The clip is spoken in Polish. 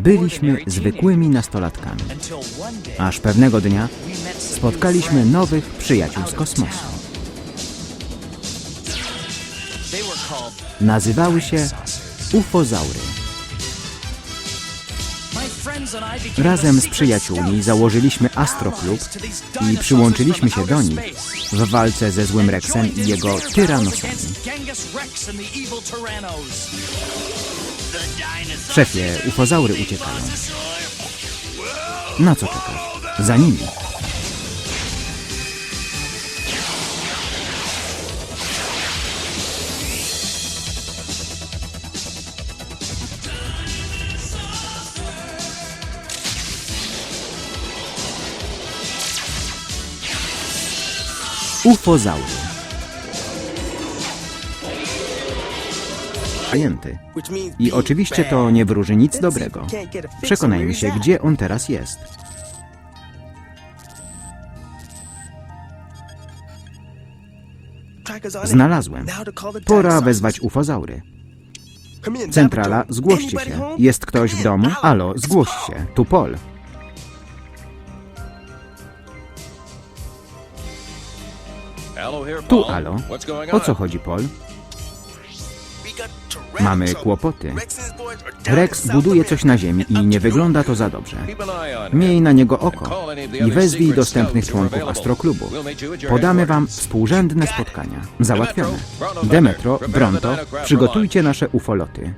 Byliśmy zwykłymi nastolatkami, aż pewnego dnia spotkaliśmy nowych przyjaciół z kosmosu. Nazywały się ufozaury. Razem z przyjaciółmi założyliśmy Astroklub i przyłączyliśmy się do nich w walce ze złym Rexem i jego tyranosami. Szefie, ufozaury uciekają. Na co czekasz? Za nimi. Ufozaury. Zajęty. I oczywiście to nie wróży nic dobrego. Przekonajmy się, gdzie on teraz jest. Znalazłem. Pora wezwać ufozaury. Centrala, zgłoście się. Jest ktoś w domu? Alo, zgłoś się. Tu Pol. Tu Alo. O co chodzi, Pol? Mamy kłopoty. Rex buduje coś na ziemi i nie wygląda to za dobrze. Miej na niego oko i wezwij dostępnych członków Astroklubu. Podamy wam współrzędne spotkania. Załatwione. Demetro, Bronto, przygotujcie nasze ufoloty.